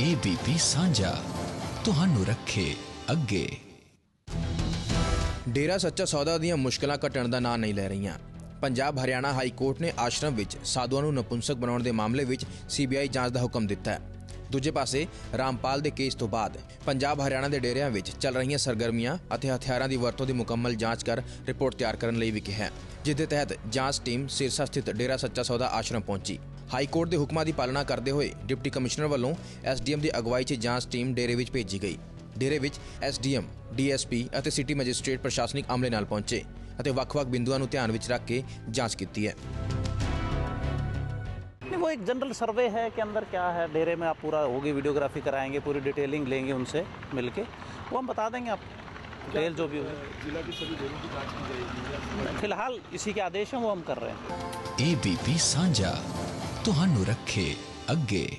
ABP ਸਾਂਝਾ, ਤੁਹਾਨੂੰ ਰੱਖੇ ਅੱਗੇ। ਡੇਰਾ ਸੱਚਾ ਸੌਦਾ ਦੀਆਂ ਮੁਸ਼ਕਲਾਂ ਘਟਣ ਦਾ ਨਾਂ ਨਹੀਂ ਲੈ ਰਹੀਆਂ। ਪੰਜਾਬ ਹਰਿਆਣਾ ਹਾਈ ਕੋਰਟ ਨੇ ਆਸ਼ਰਮ ਵਿੱਚ ਸਾਧੂਆਂ ਨੂੰ ਨਪੁੰਸਕ ਬਣਾਉਣ ਦੇ ਮਾਮਲੇ ਵਿੱਚ ਸੀਬੀਆਈ ਜਾਂਚ ਦਾ ਹੁਕਮ ਦਿੱਤਾ ਹੈ। ਦੂਜੇ ਪਾਸੇ, ਰਾਮਪਾਲ ਦੇ ਕੇਸ ਤੋਂ ਬਾਅਦ ਪੰਜਾਬ ਹਰਿਆਣਾ ਦੇ ਡੇਰਿਆਂ ਵਿੱਚ ਚੱਲ ਰਹੀਆਂ ਸਰਗਰਮੀਆਂ ਅਤੇ ਹਥਿਆਰਾਂ ਦੀ ਵਰਤੋਂ ਦੀ ਮੁਕੰਮਲ ਜਾਂਚ ਕਰ ਰਿਪੋਰਟ ਤਿਆਰ ਕਰਨ ਲਈ ਵੀ ਕਿਹਾ ਹੈ, ਜਿਸ ਦੇ ਤਹਿਤ ਜਾਂਚ ਟੀਮ ਸਿਰਸਾ ਸਥਿਤ ਡੇਰਾ ਸੱਚਾ ਸੌਦਾ ਆਸ਼ਰਮ ਪਹੁੰਚੀ। ਹਾਈ ਕੋਰਟ ਦੇ ਹੁਕਮਾਂ ਦੀ ਪਾਲਣਾ ਕਰਦੇ ਹੋਏ ਡਿਪਟੀ ਕਮਿਸ਼ਨਰ ਵੱਲੋਂ ਐਸਡੀਐਮ ਦੀ ਅਗਵਾਈ 'ਚ ਜਾਂਚ ਟੀਮ ਡੇਰੇ ਵਿੱਚ ਭੇਜੀ ਗਈ ਡੇਰੇ ਵਿੱਚ ਐਸਡੀਐਮ ਡੀਐਸਪੀ ਅਤੇ ਸਿਟੀ ਮੈਜਿਸਟ੍ਰੇਟ ਪ੍ਰਸ਼ਾਸਨਿਕ ਅਮਲੇ ਨਾਲ ਪਹੁੰਚੇ ਅਤੇ ਵੱਖ-ਵੱਖ ਬਿੰਦੂਆਂ ਨੂੰ ਧਿਆਨ ਵਿੱਚ ਰੱਖ ਕੇ ਜਾਂਚ ਕੀਤੀ ਹੈ नहीं वो एक जनरल सर्वे है के अंदर क्या है डेरे में आप पूरा होगी वीडियोग्राफी कराएंगे पूरी डिटेलिंग लेंगे उनसे मिलके वो हम बता देंगे आप डिटेल जो भी होगी जिला की सभी डेरों की जांच की जाएगी फिलहाल इसी के आदेश हैं वो हम कर रहे हैं ਏਬੀਪੀ ਸਾਂਝਾ ਤੁਹਾਨੂੰ ਰੱਖੇ ਅੱਗੇ।